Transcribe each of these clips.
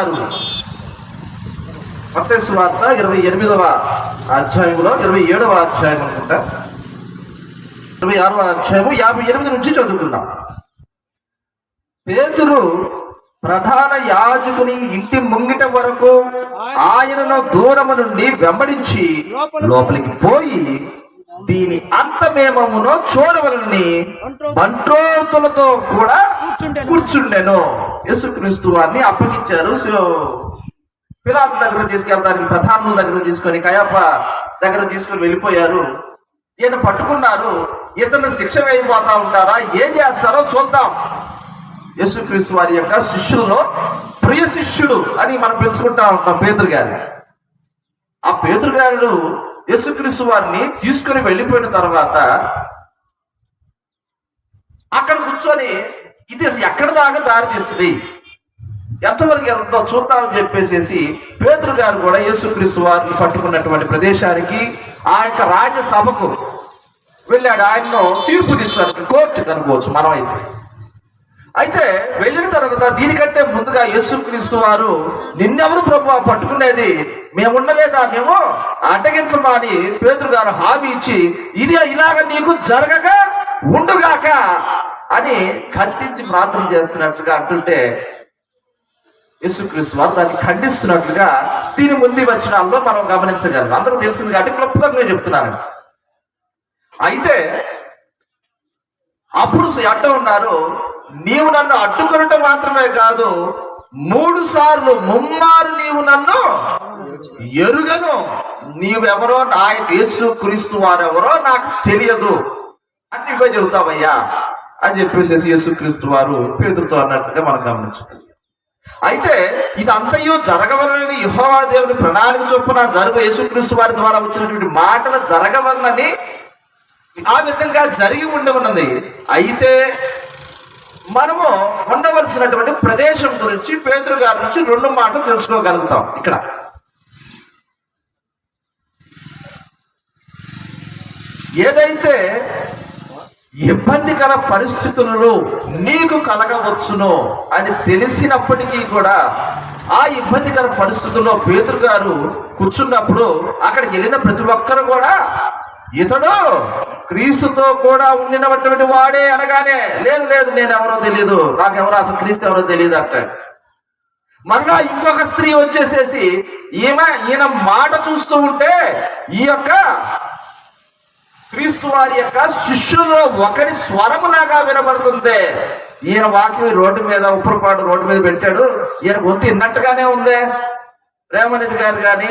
పేతురు మత వార్త ఇరవై ఎనిమిదవ అధ్యాయంలో ఇరవై ఏడవ అధ్యాయం అనుకుంటా. ఇరవై ఆరవ అధ్యాయము యాభై ఎనిమిది నుంచి చదువుకుందాం. పేతురు ప్రధాన యాజకుని ఇంటి ముంగిట వరకు ఆయనను దూరము నుండి వెంబడించి లోపలికి పోయి దీని అంతమేమమునో చూడవలని బంట్రోతులతో కూడా కూర్చుండెను. యేసుక్రీస్తు వారిని అప్పగించారు. పిలాతు దగ్గర తీసుకెళ్తానికి ప్రధానుల దగ్గర తీసుకొని కయప దగ్గర తీసుకొని వెళ్ళిపోయారు. ఈయన పట్టుకున్నారు. ఇతను శిక్ష వేయబోతా ఉంటారా? ఏం చేస్తారో చూద్దాం. యేసుక్రీస్తు వారి యొక్క శిష్యుల్లో ప్రియ శిష్యుడు అని మనం పిలుచుకుంటా ఉంటాం పేతురు గారు ఆ పేతురు గారు యేసుక్రీస్తు వారిని తీసుకొని వెళ్ళిపోయిన తర్వాత అక్కడ కూర్చొని ఇది ఎక్కడ దాకా దారి తీస్తుంది ఎంతవరకు వెళ్తుందో చూద్దామని చెప్పేసి పేతురు గారు కూడా యేసుక్రీస్తు వారిని పట్టుకున్నటువంటి ప్రదేశానికి ఆ యొక్క రాజ్యసభకు వెళ్ళాడు. ఆయన్ను తీర్పు తీర్చడానికి కోర్టు కనుకోవచ్చు మనం అయితే అయితే వెళ్ళిన తర్వాత దీనికంటే ముందుగా యేసుక్రీస్తు వారు నిన్నెవరు ప్రభు పట్టుకునేది? మేము ఉండలేదా మేము? అడ్డగించమా అని పేతురు గారు హామీ ఇచ్చి ఇది ఇలాగ నీకు జరగక ఉండుగాక అని కత్తించి ప్రార్థన చేస్తున్నట్లుగా అంటుంటే యేసుక్రీస్తు వారు దాన్ని ఖండిస్తున్నట్లుగా దీని ముందు వచ్చినాల్లో మనం గమనించగలం. అందరికి తెలిసింది కాబట్టి క్లుప్తంగా చెప్తున్నాను. అయితే అప్పుడు అడ్డ ఉన్నారు నీవు నన్ను అడ్డుకొనట మాత్రమే కాదు మూడు సార్లు ముమ్మారు నీవు నన్ను ఎరుగను. నీవెవరో నా యేసు క్రీస్తు వారెవరో నాకు తెలియదు. అని నువ్వే చెబుతావయ్యా. అని చెప్పేసి యేసుక్రీస్తు వారు పేదలతో అన్నట్లుగా మనం గమనించాలి అయితే ఇదంతయు జరగవలనని యెహోవా దేవుని ప్రణాళిక చొప్పున జరుగు యేసుక్రీస్తు వారి ద్వారా వచ్చినటువంటి మాటలు జరగవలనని ఆ విధంగా జరిగి ఉండవన్నది అయితే మనము ఉండవలసినటువంటి ప్రదేశం గురించి పేతురు గారి నుంచి రెండు మాటలు తెలుసుకోగలుగుతాం. ఇక్కడ. ఏదైతే ఇబ్బందికర పరిస్థితులలో నీకు కలగవచ్చునో అని తెలిసినప్పటికీ కూడా ఆ ఇబ్బందికర పరిస్థితుల్లో పేతురు గారు కూర్చున్నప్పుడు అక్కడికి వెళ్ళిన ప్రతి ఒక్కరు కూడా ఇతడు క్రీస్తుతో కూడా ఉండినటువంటి వాడే అనగానే లేదు లేదు నేను ఎవరో తెలియదు నాకెవరో అసలు క్రీస్తు ఎవరో తెలియదు అంటాడు. మరలా ఇంకొక స్త్రీ వచ్చేసేసి ఈమె ఈయన మాట చూస్తూ ఉంటే ఈ యొక్క క్రీస్తు వారి యొక్క శిష్యుల్లో ఒకరి స్వరములాగా వినబడుతుంది ఈయన వాక్యం రోడ్డు మీద ఉప్పరపాటు రోడ్డు మీద పెట్టాడు ఈయన గొంతు ఇన్నట్టుగానే ఉంది. రేవణిత్ గారు కానీ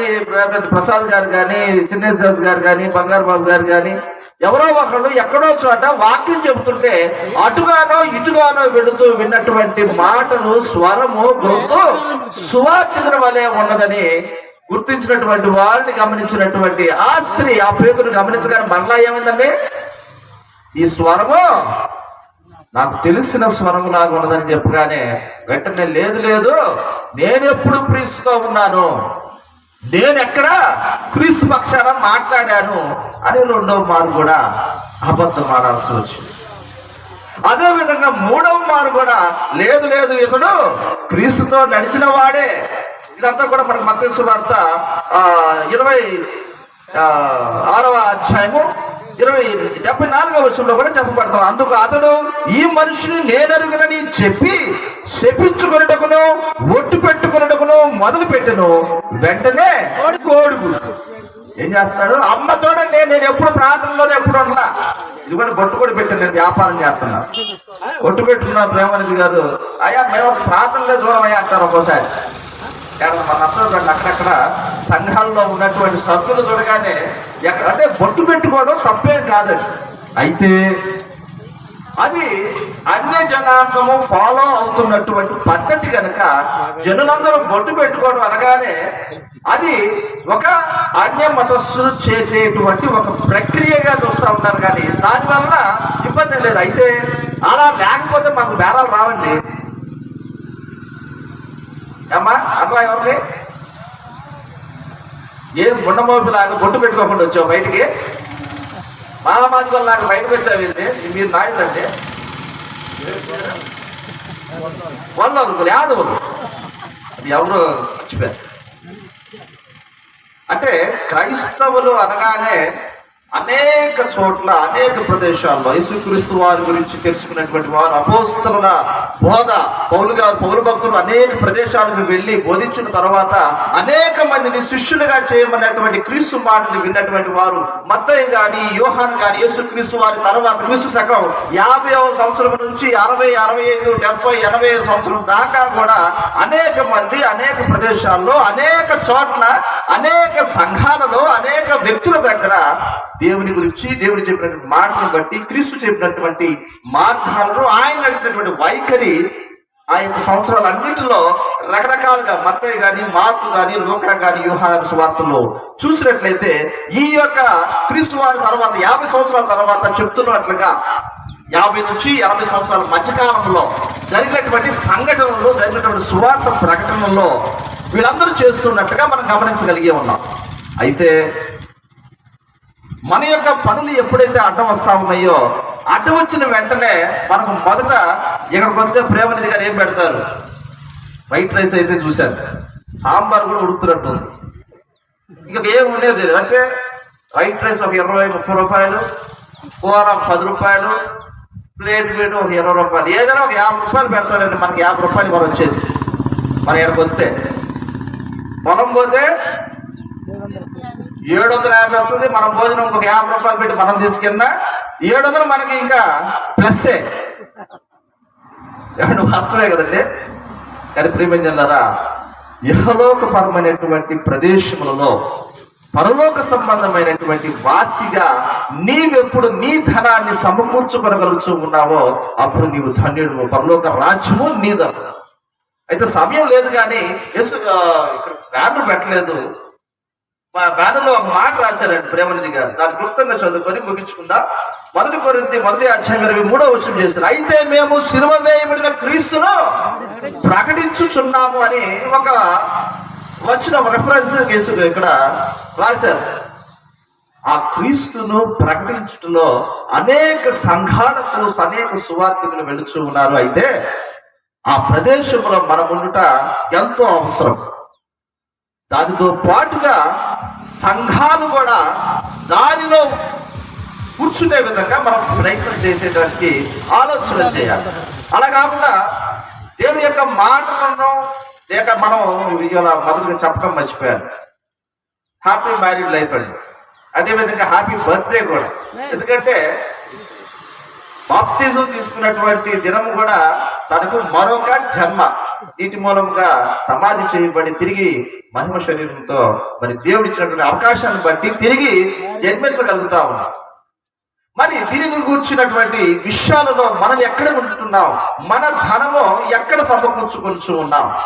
ప్రసాద్ గారు కానీ చిన్నేశ్ దాస్ గారు కానీ బంగారు బాబు గారు కానీ ఎవరో ఒకళ్ళు ఎక్కడో చోట వాక్యం చెబుతుంటే అటుగానో ఇటుగానో వెళుతూ విన్నటువంటి మాటలు స్వరము గొంతు సువార్తికుల వలె ఉన్నదని గుర్తించినటువంటి వాళ్ళని గమనించినటువంటి ఆ స్త్రీ ఆ పేదను గమనించగానే మరలా ఏమైందండి? ఈ స్వరము నాకు తెలిసిన స్వరం లాగా ఉన్నదని చెప్పగానే వెంటనే లేదు లేదు నేను ఎప్పుడు క్రీస్తుతో ఉన్నాను? నేను ఎక్కడ క్రీస్తు పక్షాన మాట్లాడాను? అని రెండవ మారు కూడా అబద్ధం ఆడాల్సి వచ్చింది. అదే విధంగా మూడవ మారు కూడా లేదు లేదు ఇతడు క్రీస్తుతో నడిచిన వాడే ఇదంతా కూడా మనకు మత్స్సు వార్త ఇరవై ఆరవ అధ్యాయము ఇరవై డెబ్బై నాలుగవ వర్షంలో కూడా చెప్పబడతాం అందుకు అతడు ఈ మనిషిని నేనరుగునని చెప్పి శపించుకున్నటకును ఒట్టు పెట్టుకొనుటకును మొదలు పెట్టను వెంటనే కోడి కూసు ఏం చేస్తున్నాడు? అమ్మతోనే నేను నేను ఎప్పుడు ప్రార్థనలోనే ఎప్పుడు ఉండలా. ఇది బొట్టు కూడా పెట్టాను నేను వ్యాపారం చేస్తున్నా. బొట్టు పెట్టుకున్నా ప్రేమనిధి గారు అయ్యా మేము అసలు ప్రాంతంలో చూడమయ్యా అంటారు ఒక్కోసారి. మన అసలు అక్కడక్కడ సంఘాల్లో ఉన్నటువంటి సభ్యులు చూడగానే ఎక్కడ అంటే బొట్టు పెట్టుకోవడం తప్పేం కాదండి అయితే అది అన్య జనాంగము ఫాలో అవుతున్నటువంటి పద్ధతి కనుక జనులందరూ బొట్టు పెట్టుకోవడం అనగానే అది ఒక అన్య మతస్థులు చేసేటువంటి ఒక ప్రక్రియగా చూస్తూ ఉంటారు కానీ దానివల్ల ఇబ్బంది లేదు. అయితే అలా లేకపోతే మాకు బేరాలు రావండి. అమ్మా అట్లా ఎవరిని ఏం గుండమోపిలాగా బొట్టు పెట్టుకోకుండా వచ్చావు బయటికి? మామాదిగోళ్ళలాగా బయటకు వచ్చావు ఏంది? మీరు నాయుడు అంటే వాళ్ళు అనుకోలే యాదవులు అది ఎవరు మర్చిపోయారు. అంటే క్రైస్తవులు అనగానే అనేక చోట్ల అనేక ప్రదేశాల్లో యేసుక్రీస్తు వారి గురించి తెలుసుకున్నటువంటి వారు అపోస్తల బోధ పౌలు గారు పౌరు భక్తులు అనేక ప్రదేశాలకు వెళ్ళి బోధించిన తర్వాత అనేక మందిని శిష్యులుగా చేయమన్నటువంటి క్రీస్తు మాటలు విన్నటువంటి వారు మత్తయ్య గాని యోహాన్ గాని యేసుక్రీస్తు వారి తర్వాత క్రీస్తు శకం యాభై సంవత్సరం నుంచి అరవై అరవై ఐదు డెబ్బై ఎనభై సంవత్సరం దాకా కూడా అనేక మంది అనేక ప్రదేశాల్లో అనేక చోట్ల అనేక సంఘాలలో అనేక వ్యక్తుల దగ్గర దేవుని గురించి దేవుడు చెప్పినటువంటి మాటను బట్టి క్రీస్తు చెప్పినటువంటి మార్గాలను ఆయన నడిచినటువంటి వైఖరి ఆ యొక్క సంవత్సరాలన్నింటిలో రకరకాలుగా మత్తయ్య గాని మార్పు గాని లోకా గాని యూహాన్ సువార్తల్లో చూసినట్లయితే ఈ యొక్క క్రీస్తు వారి తర్వాత యాభై సంవత్సరాల తర్వాత చెప్తున్నట్లుగా యాభై నుంచి యాభై సంవత్సరాల మధ్యకాలంలో జరిగినటువంటి సంఘటనలో జరిగినటువంటి సువార్త ప్రకటనలో వీళ్ళందరూ చేస్తున్నట్టుగా మనం గమనించగలిగే ఉన్నాం. అయితే మన యొక్క పనులు ఎప్పుడైతే అడ్డం వస్తా ఉన్నాయో అడ్డం వచ్చిన వెంటనే మనకు మొదట ఇక్కడికి వస్తే ప్రేమనిధి గారు ఏం పెడతారు? వైట్ రైస్ అయితే చూశాను సాంబార్ కూడా ఉడుకుతున్నట్టు ఉంది. ఇక ఏం ఉండేది అంటే వైట్ రైస్ ఒక ఇరవై ముప్పై రూపాయలు కూర పది రూపాయలు ప్లేట్ ప్లేట్ ఒక ఇరవై రూపాయలు. ఏదైనా ఒక యాభై రూపాయలు పెడతాడండి. మనకి యాభై రూపాయలు మనం వచ్చేది. మన ఇక్కడికి వస్తే పొలం పోతే ఏడు వందల యాభై వస్తుంది. మనం భోజనం ఇంకొక యాభై రూపాయలు పెట్టి మనం తీసుకెళ్ళినా ఏడు వందలు మనకి ఇంకా ప్లస్సే ఏమంటే వాస్తవే కదండి? కానీ ప్రేమించారా ఇహలోకపరమైనటువంటి ప్రదేశములలో పరలోక సంబంధమైనటువంటి వాసిగా నీవెప్పుడు నీ ధనాన్ని సమకూర్చుకొనగలుగుతూ ఉన్నావో అప్పుడు నీవు ధన్యుడు పరలోక రాజ్యము నీద అయితే సమయం లేదు కానీ యేసు ఇక్కడ బ్యానర్ పెట్టలేదు. మా బ్యానర్లో ఒక మాట రాశారండి ప్రేమనిధి గారు. దాన్ని క్లుప్తంగా చదువుకొని ముగించుకుందాం. మొదటి కొరింది మొదటి అధ్యాయం ఇరవై మూడో వచ్చిన చేశారు. అయితే మేము సిలువ వేయబడిన క్రీస్తును ప్రకటించుచున్నాము అని ఒక వచ్చిన రెఫరెన్స్ కేసు ఇక్కడ రాశారు. ఆ క్రీస్తును ప్రకటించుటలో అనేక సంఘాలకు అనేక సువార్థికులు వెళుచు ఉన్నారు. అయితే ఆ ప్రదేశంలో మనం ఉండుట ఎంతో అవసరం. దానితో పాటుగా సంఘాలు కూడా దానిలో కూర్చునే విధంగా మనం ప్రయత్నం చేసేటానికి ఆలోచన చేయాలి. అలా కాకుండా దేవుని యొక్క మాటలను లేక మనం ఇలా మొదలుగా చెప్పడం మర్చిపోయాను. హ్యాపీ మ్యారీడ్ లైఫ్ అండి. అదేవిధంగా హ్యాపీ బర్త్డే కూడా. ఎందుకంటే బాప్తిజం తీసుకున్నటువంటి దినం కూడా తనకు మరొక జన్మ. నీటి మూలముగా సమాధి చేయబడి తిరిగి మహిమ శరీరంతో మరి దేవుడు ఇచ్చినటువంటి అవకాశాన్ని బట్టి తిరిగి జన్మించగలుగుతా ఉన్నాం. మరి దీనిని కూర్చున్నటువంటి విషయాలలో మనం ఎక్కడ ఉంటున్నాం? మన ధనము ఎక్కడ సమకూర్చుకొనుచు ఉన్నాం?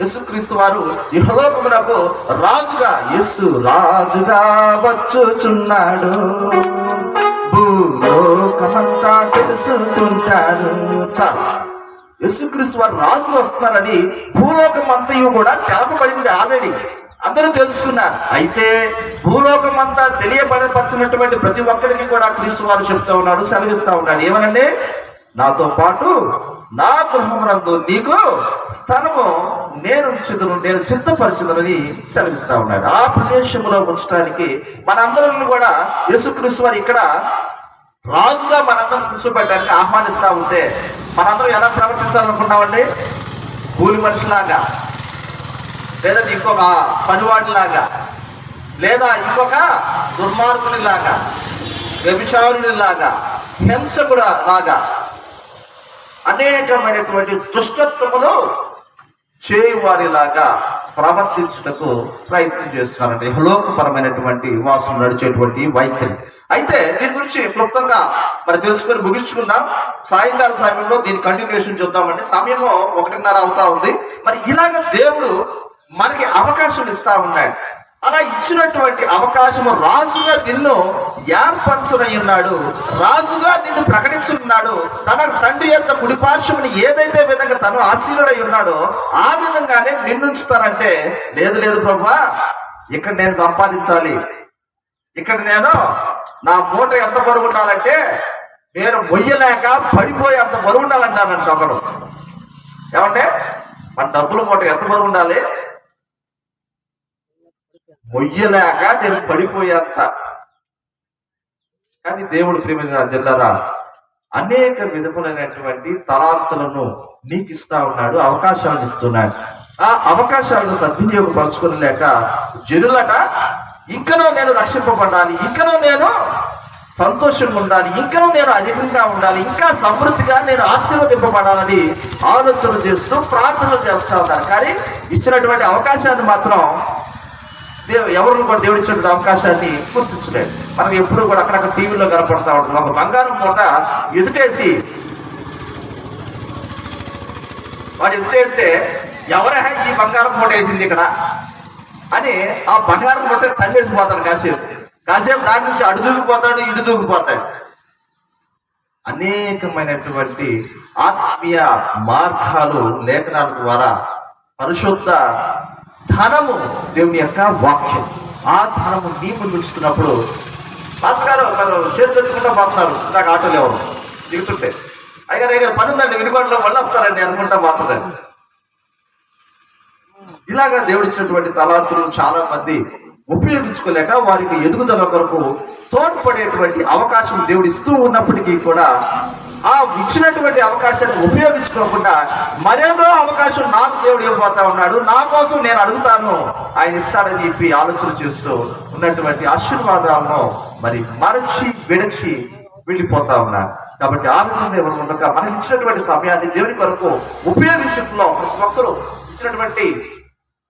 యేసుక్రీస్తు వారు ఇహలోకమునకు రాజుగా యేసు రాజుగా వచ్చుచున్నాడు. భూలోకమంతా తెలుసుకుంటారు. చాలు. యేసుక్రీస్తు వారు రాజులు వస్తున్నారని భూలోకం అంతయు కూడా తెలపబడింది ఆల్రెడీ. అందరూ తెలుసుకున్నారు. అయితే భూలోకం అంతా తెలియబడపరిచినటువంటి ప్రతి ఒక్కరికి కూడా క్రీస్తు వారు చెప్తా ఉన్నాడు సెలవిస్తా ఉన్నాడు. ఏమనండి? నాతో పాటు నా గృహమునందు నీకు స్థలము నేను ఉంచుదును నేను సిద్ధపరచుదనని సెలవిస్తా ఉన్నాడు. ఆ ప్రదేశంలో ఉంచడానికి మనందరం కూడా యేసుక్రీస్తు వారు ఇక్కడ రాజుగా మనందరం కూర్చోబెట్టడానికి ఆహ్వానిస్తా ఉంటే మనందరం ఎలా ప్రవర్తించాలనుకుంటామండి? కూలి మనిషిలాగా లేదా ఇంకొక పనివాడిలాగా లేదా ఇంకొక దుర్మార్గునిలాగా వ్యభిచారునిలాగా హింసకుడ లాగా అనేకమైనటువంటి దుష్టత్వములు చేయువారిలాగా ప్రవర్తించుటకు ప్రయత్నం చేస్తున్నారంటే లోకపరమైనటువంటి వాసులు నడిచేటువంటి వైఖరి. అయితే దీని గురించి క్లుప్తంగా మరి తెలుసుకొని ముగించుకుందాం. సాయంకాల సమయంలో దీని కంటిన్యూషన్ చూద్దామండి. సమయము ఒకటిన్నర అవుతా ఉంది. మరి ఇలాగ దేవుడు మనకి అవకాశం ఇస్తా ఉన్నాడు. అలా ఇచ్చినటువంటి అవకాశము రాజుగా నిన్ను ఏర్పరచనై ఉన్నాడు రాజుగా నిన్ను ప్రకటించున్నాడు తన తండ్రి యొక్క కుడిపార్శ్వముని ఏదైతే విధంగా తను ఆశీనుడై ఉన్నాడో ఆ విధంగానే నిన్నుంచుతానంటే లేదు లేదు ప్రభా ఇక్కడ నేను సంపాదించాలి. ఇక్కడ నేను నా మూట ఎంత బరువు ఉండాలంటే నేను మొయ్యలేక పడిపోయి అంత బరువు ఉండాలంటానంట ఒకడు. ఏమంటే మన డబ్బుల మూట ఎంత బరువు ఉండాలి? మొయ్యలేక నేను పడిపోయేంత. కానీ దేవుడు ప్రేమ జిల్లరా అనేక విధములైనటువంటి తలాంతులను నీకు ఇస్తా ఉన్నాడు అవకాశాలను ఇస్తున్నాడు. ఆ అవకాశాలను సద్వినియోగపరచుకోలేక జనులట ఇంకనూ నేను రక్షింపబడాలి ఇంకనూ నేను సంతోషంగా ఉండాలి ఇంకనూ నేను అధికంగా ఉండాలి ఇంకా సమృద్ధిగా నేను ఆశీర్వదింపబడాలని ఆలోచన చేస్తూ ప్రార్థనలు చేస్తూ ఉంటారు కానీ ఇచ్చినటువంటి అవకాశాన్ని మాత్రం ఎవరు ఎవరిని కూడా దేవుడు ఇచ్చినటువంటి అవకాశాన్ని గుర్తించలేదు. మనకు ఎప్పుడు కూడా అక్కడక్కడ టీవీలో కనపడతా ఉంటుంది. ఒక బంగారం మూట ఎదుటేసి వాడు ఎదుటేస్తే ఎవరే ఈ బంగారం మూట వేసింది ఇక్కడ? అని ఆ బంగారం మూట తల్లేసి పోతాడు కాసేపు. కాసేపు దాని నుంచి అడు దూకిపోతాడు ఇటు దూకిపోతాడు. అనేకమైనటువంటి ఆత్మీయ మార్గాలు లేఖనాల ద్వారా పరిశుద్ధ ధనము దేవుని యొక్క వాక్యం. ఆ ధనము నీ ముందు ఉంచుతున్నప్పుడు భాస్కర్ గారు చేతులు ఎత్తుకుంటా పోతున్నారు. ఇందాక ఆటోలు ఎవరు? దిగుతుంటే. అయ్యారు అయ్యారు పని ఉందండి వినుగోడలో మళ్ళీ వస్తారండి అనుకుంటా పోతున్నారండి ఇలాగా దేవుడు ఇచ్చినటువంటి తలాంతులను చాలా మంది ఉపయోగించుకోలేక వారికి ఎదుగుదల కొరకు తోడ్పడేటువంటి అవకాశం దేవుడు ఇస్తూ ఉన్నప్పటికీ కూడా ఆ ఇచ్చినటువంటి అవకాశాన్ని ఉపయోగించుకోకుండా మరేదో అవకాశం నాకు దేవుడు ఇవ్వబోతా ఉన్నాడు నా కోసం నేను అడుగుతాను ఆయన ఇస్తాడని చెప్పి ఆలోచన చేస్తూ ఉన్నటువంటి ఆశీర్వాదాలను మరి మరచి విడచి వెళ్ళిపోతా ఉన్నారు. కాబట్టి ఆ విధంగా ఎవరు ఉండక మనకి ఇచ్చినటువంటి సమయాన్ని దేవుని కొరకు ఉపయోగించడంలో ప్రతి ఒక్కరూ ఇచ్చినటువంటి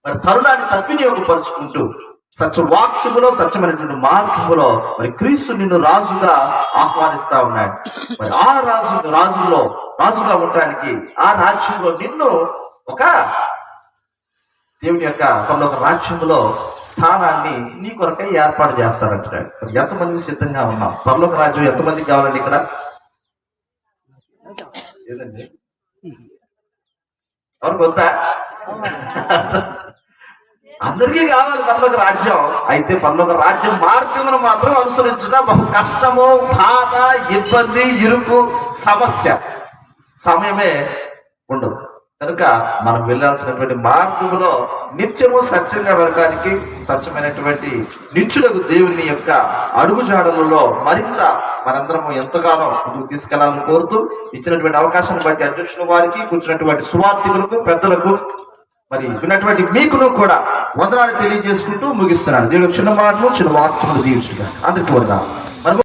మరి తరుణాన్ని సద్వినియోగపరుచుకుంటూ సత్యవాక్యములో సత్యమైనటువంటి మార్గములో మరి క్రీస్తు నిన్ను రాజుగా ఆహ్వానిస్తా ఉన్నాడు. మరి ఆ రాజు రాజులో రాజుగా ఉండటానికి ఆ రాజ్యంలో నిన్ను ఒక దేవుని యొక్క ఒక రాజ్యంలో స్థానాన్ని నీ కొరకై ఏర్పాటు చేస్తారంటున్నాడు. మరి ఎంతమంది సిద్ధంగా ఉన్నాం? పరలోక రాజ్యం ఎంతమందికి కావాలండి ఇక్కడ? ఏదండి? ఎవరికి వద్దా అందరికీ కావాలి పర్లోక రాజ్యం. అయితే పర్లోక రాజ్యం మార్గమును మాత్రం అనుసరించడం బహు కష్టము బాధ ఇబ్బంది ఇరుకు సమస్య. సమయమే ఉండదు. కనుక మనం వెళ్ళాల్సినటువంటి మార్గములో నిత్యము సత్యంగా వెళ్ళడానికి సత్యమైనటువంటి నిత్యులకు దేవుని యొక్క అడుగుజాడలలో మరింత మనందరము ఎంతగానో ముందుకు తీసుకెళ్ళాలని కోరుతూ ఇచ్చినటువంటి అవకాశాన్ని బట్టి అధ్యక్షుల వారికి కూర్చున్నటువంటి సువార్థికులకు పెద్దలకు మరి విన్నటువంటి మీకును కూడా వందనాలు తెలియజేసుకుంటూ ముగిస్తున్నాను. దేవుడు చిన్న మాటలు చిన్న వాక్యములు దీవించుగా అందరికీ వందనాలు.